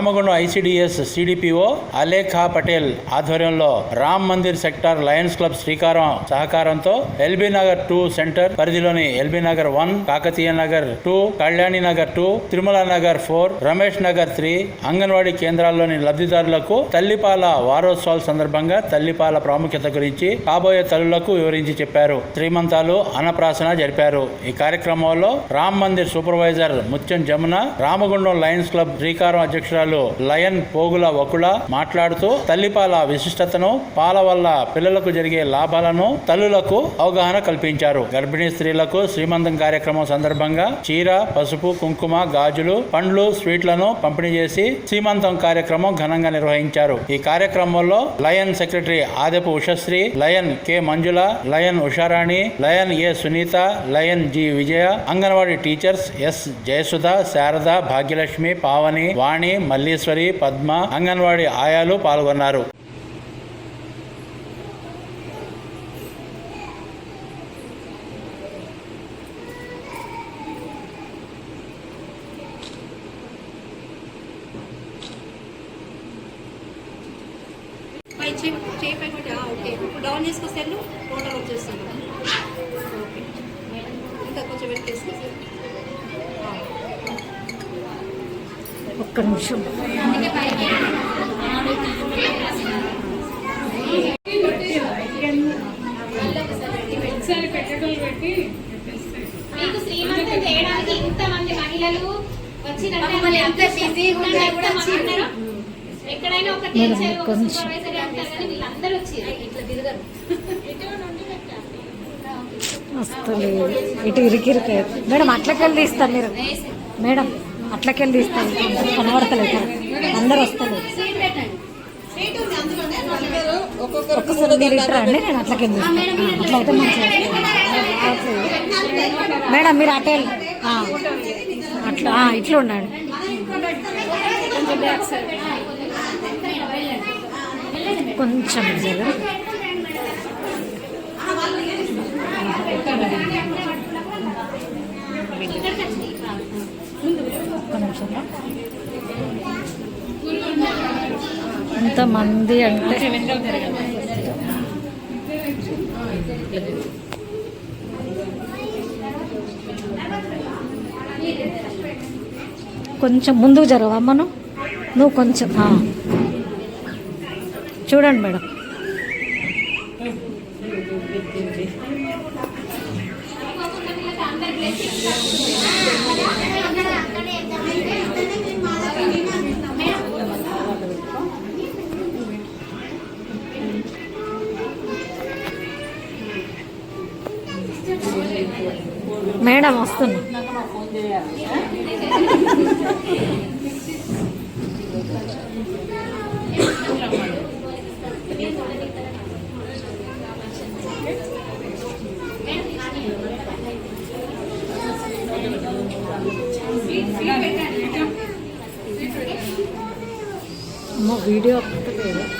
Ramagundam ICDS CDPO Alekha Patel ఆధ్వర్యంలో Ram Mandir sector Lions Club Srikaram సహకారంతో LB Nagar two centre పరిధిలోని LB Nagar one Kakatiya Nagar two Kalyani Nagar two Tirumala Nagar four Ramesh Nagar three anganwadi కేంద్రాల్లోని లబ్ధిదారులకు తల్లిపాల వారోత్సవాల సందర్భంగా తల్లిపాల ప్రాముఖ్యత గురించి కాబోయే తల్లులకు వివరించి చెప్పారు. శ్రీమంతాలు అన్నప్రాసన జరిపారు. ఈ కార్యక్రమంలో Ram Mandir supervisor Mutyam Jamuna Ramagundam Lions Club Srikaram అధ్యక్షురాలు లయన్ పోగుల వకుల మాట్లాడుతూ తల్లిపాల విశిష్టతను పాల వల్ల పిల్లలకు జరిగే లాభాలను తల్లులకు అవగాహన కల్పించారు. గర్భిణీ స్త్రీలకు శ్రీమంతం కార్యక్రమం సందర్భంగా చీర పసుపు కుంకుమ గాజులు పండ్లు స్వీట్లను పంపిణీ చేసి శ్రీమంతం కార్యక్రమం ఘనంగా నిర్వహించారు. ఈ కార్యక్రమంలో lion secretary Adepu Ushasri lion K Manjula lion Usharani lion A Sunitha lion G Vijaya anganwadi teachers S Jayasudha Sharada Bhagyalakshmi Pavani Vani Malleswari Padma anganwadi ఆయాలు పాల్గొన్నారు. ఓకే. ఇప్పుడు డౌన్ చేసుకొస్తే టోటల్ ఓకే ఇంకా కొంచెం పెట్టేసుకో ఒక్క నిమిషం. మీకు శ్రీమంతం చేయడానికి ఇంతమంది మహిళలు వచ్చినట్టే మమ్మల్ని ఎంత బిజీగా ఉన్నా కూడా ఎంత మంది ఉన్నారు? ఎక్కడైనా ఒక మేడం, టీచర్ ఒక కొంచెం. సూపర్వైజర్ అంటారు కానీ వీళ్ళందరూ వచ్చారు ఇట్లా తిరగరు. వస్తలేదు ఇటు ఇరికిరిక మేడం అట్లకెళ్ళి తీస్తాను మీరు. మేడం అట్లకెళ్ళి తీస్తాను కనబడతలేదు. అందరు వస్తలేదు. ఒక్కసారి మీరు ఇటు రండి నేను అట్లకెళ్ళి తీస్తాను అట్లయితే మంచిగా మేడం మీరు అటే వెళ్ళి. అట్లా ఆ, ఇట్లా ఉండండి. కొంచెం జర ఒక్క నిమిషం ఎంతమంది అంటే కొంచెం ముందుకు జరగవా మనం నువ్వు కొంచెం చూడండి మేడం. మేడం వస్తున్నా వీడియో లేదు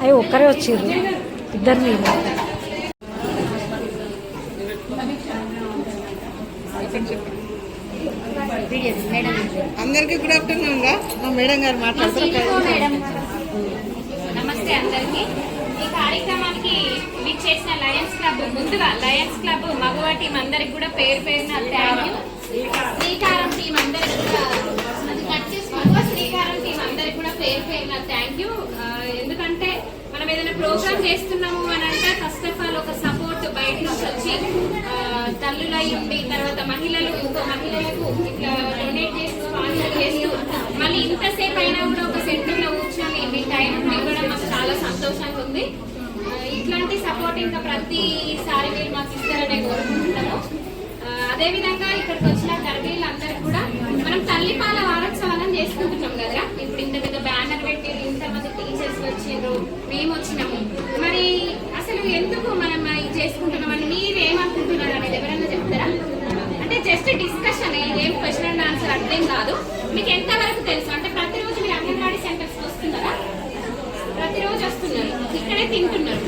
అవి ఒక్కరే వచ్చిర్రు. ఇద్దరు మీరు. అందరికీ గుడ్ ఆఫ్టర్నూన్గా మా మేడం గారు మా మాట్లాడతారు సిఇఓ మేడం నమస్తే అందరికి. ఈ కార్యక్రమానికి మీకు చేసిన లయన్స్ క్లబ్ ముందుగా లయన్స్ క్లబ్ మగవా టీం అందరికి కూడా పేరు పేరున థ్యాంక్ యూ శ్రీకారం టీం అందరికి కూడా అది కట్ చేసుకుంటూ శ్రీకారం టీం అందరికి కూడా పేరు పేరున థ్యాంక్ యూ ఎందుకంటే మనం ఏదైనా ప్రోగ్రామ్ చేస్తున్నాము అని అంటే ఫస్ట్ ఆఫ్ ఆల్ ఒక సపోర్ట్ బయట నుంచి వచ్చి తల్లులై ఉండి తర్వాత మహిళలు ఇంకో మహిళలకు ఇట్లా డొనేట్ చేస్తూ స్పాన్సర్ చేస్తూ మళ్ళీ ఇంతసేపు అయినా కూడా ఒక సెంటర్లో కూర్చొని మీ టైం ఇవ్వడం మాకు చాలా సంతోషంగా ఉంది. ఇట్లాంటి సపోర్ట్ ఇంకా ప్రతిసారి మీరు మాకు ఇస్తారనే కోరుకుంటున్నాము. అదేవిధంగా ఇక్కడికి వచ్చిన గర్భిణులందరూ కూడా మనం తల్లిపాల వారోత్సవాలను చేసుకుంటున్నాం కదా ఇప్పుడు ఇంత పెద్ద బ్యానర్ పెట్టి ఇంతమంది టీచర్స్ వచ్చిండ్రు మేము వచ్చినాము. మరి అసలు ఎందుకు మనం ఇది చేసుకుంటున్నామని మీరు ఏమనుకుంటున్నారు అనేది ఎవరైనా చెప్తారా? అంటే జస్ట్ డిస్కషన్ ఏం క్వశ్చన్ అండ్ ఆన్సర్ అర్థం కాదు. మీకు ఎంతవరకు తెలుసు? అంటే ప్రతిరోజు మీరు అంగన్వాడీ సెంటర్స్ వస్తున్నారా ప్రతిరోజు వస్తున్నారు. ఇక్కడే తింటున్నారు.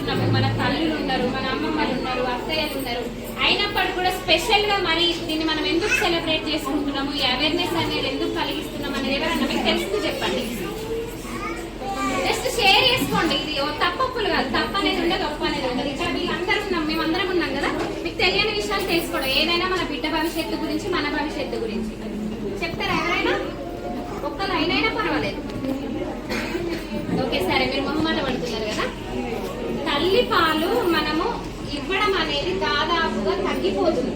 బిడ్డలకు మన తల్లులు ఉన్నారు మన అమ్మమ్మలు ఉన్నారు అత్తయ్యలు ఉన్నారు. అయినప్పటికీ కూడా స్పెషల్గా మరి దీన్ని మనం ఎందుకు సెలబ్రేట్ చేసుకుంటున్నాము? ఈ అవేర్నెస్ అనేది ఎందుకు కలిగిస్తున్నాం అనేది ఎవరన్నా మీకు తెలుసు చెప్పండి. జస్ట్ షేర్ చేసుకోండి. ఇది ఓ తప్పప్పులు కాదు. తప్ప అనేది ఉండదు ఒప్పు అనేది ఉండదు. ఇక్కడ వీళ్ళందరూ ఉన్నాం మేమందరం ఉన్నాం కదా? మీకు తెలియని విషయాలు తెలుసుకోవడం. ఏదైనా మన బిడ్డ భవిష్యత్తు గురించి మన భవిష్యత్తు గురించి. చెప్తారా ఎవరైనా? ఒక్క లైన్ అయినా పర్వాలేదు. ఓకే సరే మీరు మొహమాట పడుతున్నారు కదా? తల్లి పాలు మనము ఇవ్వడం అనేది దాదాపుగా తగ్గిపోతుంది.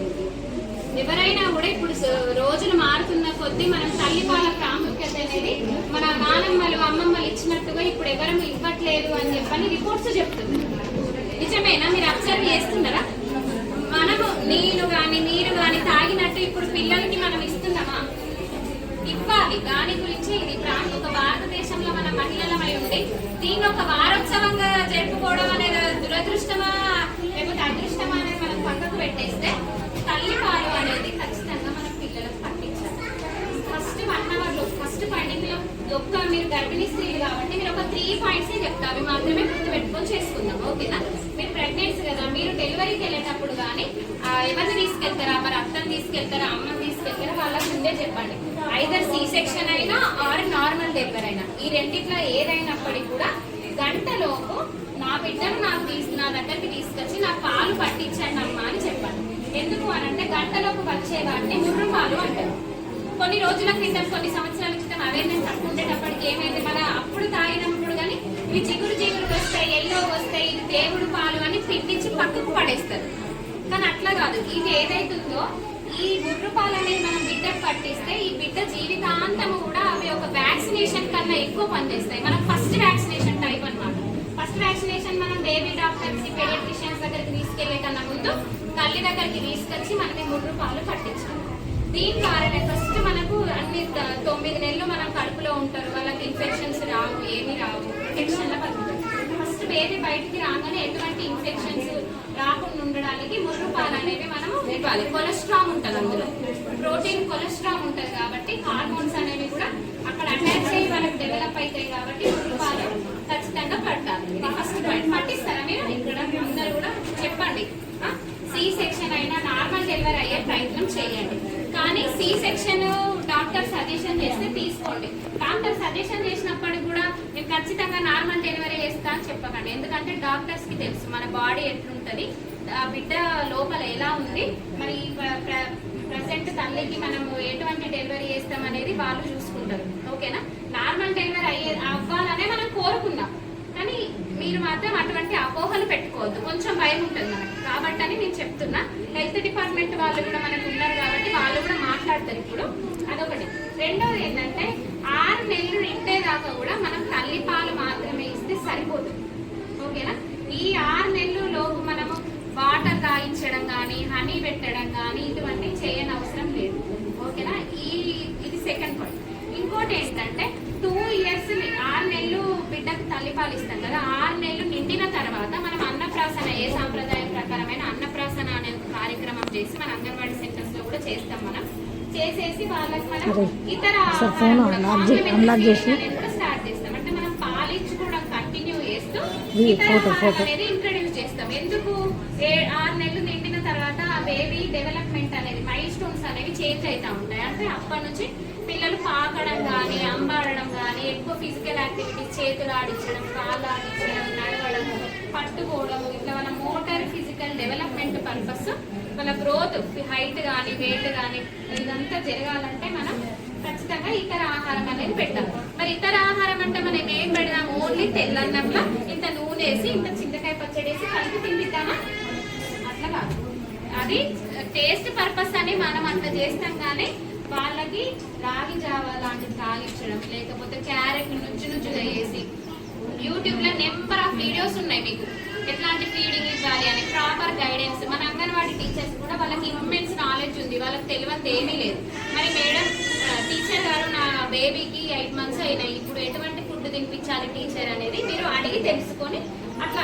ఎవరైనా కూడా ఇప్పుడు రోజులు మారుతున్న కొద్దీ మనం తల్లిపాల ప్రాముఖ్యత అనేది మన నానమ్మలు అమ్మమ్మలు ఇచ్చినట్టుగా ఇప్పుడు ఎవరూ ఇవ్వట్లేదు అని చెప్పని రిపోర్ట్స్ చెప్తుంది నిజమేనా? మీరు అబ్జర్వ్ చేస్తున్నారా? మనము నేను కానీ మీరు కానీ తాగినట్టు ఇప్పుడు పిల్లలకి మనం ఇస్తున్నామా? ఇవ్వాలి. దాని గురించి ఇది ప్రాంతం ఒక భారతదేశంలో మన మహిళలమై ఉండి దీన్ని ఒక వారోత్సవంగా జరుపుకోవడం అనేది దురదృష్టమా లేకపోతే అదృష్టమా అనేది మనం పక్కకు పెట్టేస్తే తల్లి పాలు అనేది ఖచ్చితంగా మనం పిల్లలకు పట్టించాలి ఫస్ట్ వన్ అవర్లో ఫస్ట్ పండింగ్లో యొక్క మీరు గర్భిణీ స్త్రీలు కాబట్టి మీరు ఒక త్రీ పాయింట్స్ చెప్తా అవి మాత్రమే గుర్తు పెట్టుకొని చేసుకుందాం ఓకేనా? మీరు ప్రెగ్నెన్సీ కదా మీరు డెలివరీకి వెళ్ళేటప్పుడు కానీ ఎవరిని తీసుకెళ్తారా? మరి అత్తని తీసుకెళ్తారా? అమ్మని తీసుకెళ్తారా? వాళ్ళకి ముందే చెప్పండి. ఐదర్ సి సెక్షన్ అయినా ఆర్ నార్మల్ డెలివరీ అయినా. ఈ రెండిట్లో ఏదైనప్పటికీ కూడా గంటలోపు నా బిడ్డను నాకు తీసు నా దగ్గరికి తీసుకొచ్చి నా పాలు పట్టించండి అమ్మా అని చెప్పండి. ఎందుకు? అని అంటే గంటలోపు వచ్చేవాడిని ముర్రు పాలు అంటారు. కొన్ని రోజుల క్రితం కొన్ని సంవత్సరాల క్రితం అవేర్నెస్ తక్కువ ఉండేటప్పటికి ఏమైంది? మన అప్పుడు తాగినప్పుడు కానీ ఇవి చిగురు చిగురు వస్తాయి ఎల్లో వస్తాయి ఇది దేవుడు పాలు అని పిండించి పక్కకు పడేస్తారు. కానీ అట్లా కాదు. ఇది ఏదైతుందో ఈ ముర్రు పాలు అనేది మనం బిడ్డకు పట్టిస్తే ఈ బిడ్డ జీవితాంతము కూడా అవి ఒక వ్యాక్సినేషన్ కన్నా ఎక్కువ పనిచేస్తాయి. మనం ఫస్ట్ వ్యాక్సినేషన్ ఫస్ట్ వ్యాక్సినేషన్ మనం బేబీ డాక్టర్స్ పీడియాట్రిషియన్స్ దగ్గరికి తీసుకెళ్ళే కన్నా ముందు తల్లి దగ్గరికి తీసుకొచ్చి మనకి ముర్రు పాలు పట్టించాలి దీని ద్వారా ఫస్ట్ మనకు అన్ని తొమ్మిది నెలలు మనం కడుపులో ఉంటారు. వాళ్ళకి ఇన్ఫెక్షన్స్ రావు ఏమి రావు ఇన్ఫెక్షన్ల ఫస్ట్ బేబీ బయటికి రాగానే ఎటువంటి ఇన్ఫెక్షన్స్ రాకుండా ఉండడానికి ముర్రు పాలు అనేవి మనం ఇవ్వాలి. కొలెస్ట్రాల్ ఉంటుంది అందులో. ప్రోటీన్ కొలెస్ట్రాల్ ఉంటుంది కాబట్టి హార్మోన్స్ అనేవి కూడా అక్కడ అటాచ్ అయ్యి వాళ్ళకి డెవలప్ అవుతాయి కాబట్టి ముర్రు పాలు ఖచ్చితంగా పట్టాలి ఇది ఫస్ట్ పాయింట్ పట్టిస్తారా మీరు? ఇక్కడ అందరు కూడా చెప్పండి. సి సెక్షన్ అయినా నార్మల్ డెలివరీ అయ్యే ప్రయత్నం చేయండి. కానీ సి సెక్షన్ డాక్టర్ సజెషన్ చేస్తే తీసుకోండి. డాక్టర్ సజెషన్ చేసినప్పటికి కూడా మీరు ఖచ్చితంగా నార్మల్ డెలివరీ చేస్తా అని చెప్పకండి. ఎందుకంటే డాక్టర్స్కి తెలుసు మన బాడీ ఎట్లుంటది ఆ బిడ్డ లోపల ఎలా ఉంది మరి ప్రజెంట్ తల్లికి మనం ఎటువంటి డెలివరీ చేస్తాం అనేది వాళ్ళు చూసుకుంటారు. ఓకేనా? నార్మల్ డెలివరీ అయ్యే అవ్వాలనే మనం కోరుకున్నాం మీరు మాత్రం అటువంటి అపోహలు పెట్టుకోవద్దు. కొంచెం భయం ఉంటుంది మనకి. కాబట్టి అని నేను చెప్తున్నా. హెల్త్ డిపార్ట్మెంట్ వాళ్ళు కూడా మనకు ఉన్నారు కాబట్టి వాళ్ళు కూడా మాట్లాడతారు ఇప్పుడు. అదొకటి. రెండోది ఏంటంటే ఆరు నెలలు నిండేదాకా కూడా మనం తల్లి పాలు మాత్రమే ఇస్తే సరిపోతుంది ఓకేనా? ఈ ఆరు నెలలు లోపు మనము వాటర్ తాగించడం కానీ హనీ పెట్టడం కానీ ఇటువంటి చేయని అవసరం లేదు. ఓకేనా? ఈ ఇది సెకండ్ పాయింట్. ఇంకోటి ఏంటంటే టూ ఇయర్స్ ఆరు నెలలు తల్లిపాలు ఇస్తాం కదా. ఆరు నెలలు నిండిన తర్వాత మనం అన్నప్రాసన ఏ సాంప్రదాయం ప్రకారమైన అన్నప్రాసన అనే ఒక కార్యక్రమం చేసి మన అంగన్వాడీ సెంటర్స్లో కూడా చేస్తాం మనం. చేసేసి వాళ్ళకి మనం ఇతర స్టార్ట్ చేస్తాం? అంటే మనం పాలించుకోవడం కంటిన్యూ చేస్తూ. అనేది ఇంట్రడ్యూస్ చేస్తాం. ఎందుకు? ఆరు నెలలు నిండిన తర్వాత బేబీ డెవలప్మెంట్ అనేది మైల్ స్టోన్స్ అనేవి చేంజ్ అవుతా ఉంటాయి. అంటే అప్పటి నుంచి పిల్లలు పాకడం కానీ అంబాడడం కానీ ఎక్కువ ఫిజికల్ యాక్టివిటీస్ చేతులు ఆడించడం కాళ్ళు ఆడించడం నడవడం పట్టుకోవడం ఇట్లా వాళ్ళ మోటార్ ఫిజికల్ డెవలప్మెంట్ పర్పస్ వాళ్ళ గ్రోత్ హైట్ కానీ వెయిట్ కానీ ఇదంతా జరగాలంటే మనం ఖచ్చితంగా ఇతర ఆహారం అనేది పెట్టాలి. మరి ఇతర ఆహారం అంటే మనం ఏం పెడదాం? ఓన్లీ తెల్లన్నంలో ఇంత నూనె వేసి ఇంత చింతకాయ పచ్చడి వేసి కలిపి తినిపిద్దామా అట్లా కాదు. అది టేస్ట్ పర్పస్ అని మనం అంత చేస్తాం కానీ వాళ్ళకి రాగి జావ లాంటివి తాగించడం లేకపోతే క్యారెట్ నుంచి నుజ్జుగా వేసి యూట్యూబ్లో నెంబర్ ఆఫ్ వీడియోస్ ఉన్నాయి మీకు. ఎట్లాంటి ఫీడింగ్ ఇవ్వాలి అని ప్రాపర్ గైడెన్స్. మన అంగన్వాడీ టీచర్స్ కూడా వాళ్ళకి ఇమ్మెన్స్ నాలెడ్జ్ ఉంది. వాళ్ళకి తెలియదు ఏమీ లేదు. మరి మేడం టీచర్ గారు నా బేబీకి ఎయిట్ మంత్స్ అయినాయి. ఇప్పుడు ఎటువంటి ఫుడ్ తినిపించాలి టీచర్ అనేది మీరు అడిగి తెలుసుకొని అట్లా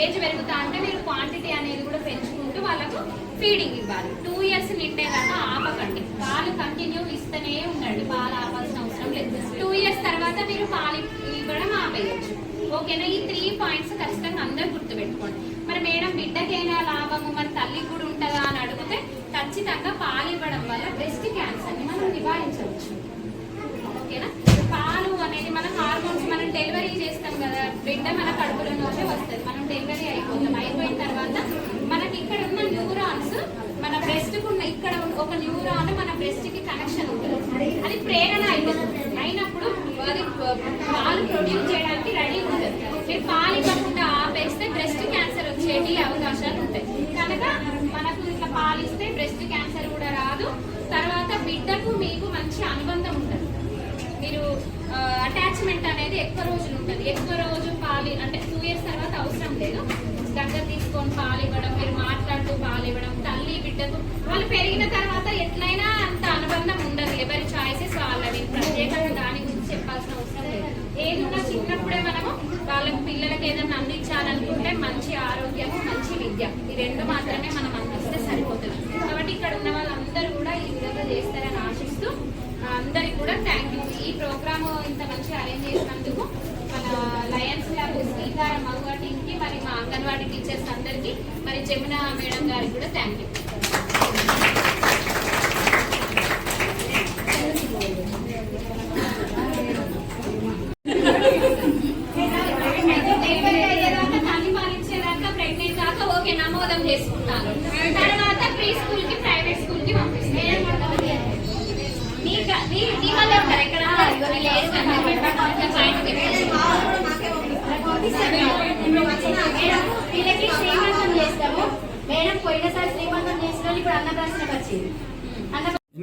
ఏజ్ పెరుగుతా అంటే మీరు క్వాంటిటీ అనేది కూడా పెంచుకుంటారు. వాళ్ళకు ఫీడింగ్ ఇవ్వాలి. టూ ఇయర్స్ నిండే నిండేదాకా ఆపకండి. పాలు కంటిన్యూ ఇస్తూనే ఉండండి. పాలు ఆపాల్సిన అవసరం లేదు. టూ ఇయర్స్ తర్వాత మీరు పాలు ఇవ్వడం ఆపేయచ్చు. ఓకేనా? ఈ త్రీ పాయింట్స్ ఖచ్చితంగా అందరూ గుర్తుపెట్టుకోండి. మరి మేడం బిడ్డకైనా లాభము? మరి తల్లికి కూడా ఉంటుందా అని అడిగితే ఖచ్చితంగా పాలు ఇవ్వడం వల్ల బ్రెస్ట్ క్యాన్సర్ని మనం నివారించవచ్చు ఓకేనా పాలు అనేది మన హార్మోన్స్ మనం డెలివరీ చేస్తాం తింటే మన కడుపులో నుంచే వస్తుంది. మనం డెలివరీ అయిపోతాం. అయిపోయిన తర్వాత మనకి ఇక్కడ ఉన్న న్యూరాన్స్ మన బ్రెస్ట్కు ఉన్న ఇక్కడ ఒక న్యూరాన్ మన బ్రెస్ట్కి కనెక్షన్ ఉంటుంది. అది ప్రేరణ అయిపోతుంది. అయినప్పుడు అది పాలు ప్రొడ్యూస్ చేయడానికి రెడీ ఉంటుంది. మీరు పాలు ఇవ్వకుండా ఆపేస్తే బ్రెస్ట్ క్యాన్సర్ వచ్చేటి అవకాశాలు ఉంటాయి. కనుక మనకు ఇట్లా పాలిస్తే బ్రెస్ట్ క్యాన్సర్ కూడా రాదు తర్వాత బిడ్డకు మీకు మంచి అనుబంధం ఉంటుంది మీరు అటాచ్మెంట్ అనేది ఎక్కువ రోజులు ఉంటుంది. ఎక్కువ రోజు పాలు అంటే టూ ఇయర్స్ తర్వాత అవసరం లేదు. దగ్గర తీసుకొని పాలు ఇవ్వడం మీరు మాట్లాడుతూ పాలు ఇవ్వడం తల్లి బిడ్డకు వాళ్ళు పెరిగిన తర్వాత ఎట్లయినా అంత అనుబంధం ఉండదు. ఎవరి చాయిసెస్ వాళ్ళవి. ప్రత్యేకంగా దాని గురించి చెప్పాల్సిన అవసరం లేదు. ఏదున్నా చిన్నప్పుడే మనము వాళ్ళకి పిల్లలకి ఏదైనా అందించాలనుకుంటే మంచి ఆరోగ్యం మంచి విద్య. ఈ రెండు మాత్రమే మనం అందిస్తే సరిపోతుంది కాబట్టి ఇక్కడ ఉన్న వాళ్ళందరూ కూడా ఈ విధంగా చేస్తారని ఆశిస్తూ ఆ, అందరికి కూడా థ్యాంక్ యూ ఈ ప్రోగ్రామ్ ఇంత మంచిగా అరేంజ్ చేసినందుకు మన లయన్స్ క్లబ్ శ్రీకారం మగువ టీంకి మరి మా అంగన్వాడీ టీచర్స్ అందరికీ మరి జమున మేడం గారికి కూడా థ్యాంక్ యూ డెలివరీ అయ్యేదాకా తల్లి పాలించేదాకా ప్రెగ్నెంట్ దాకా ఓకే నమోదం చేసుకుంటాను తర్వాత ప్రీ స్కూల్కి ప్రైవేట్ స్కూల్కి పంపిస్తాను నీ క- నీ- నీ వల్లే ఉంటారు ఇక్కడ వీళ్ళు వేసిన పెట్టడం పాయింట్ మేడం వీళ్ళకి శ్రీమంతం చేస్తాము మేడం పోయినసారి శ్రీమంతం చేసిన వాళ్ళు ఇప్పుడు అన్నప్రాసనకు వచ్చింది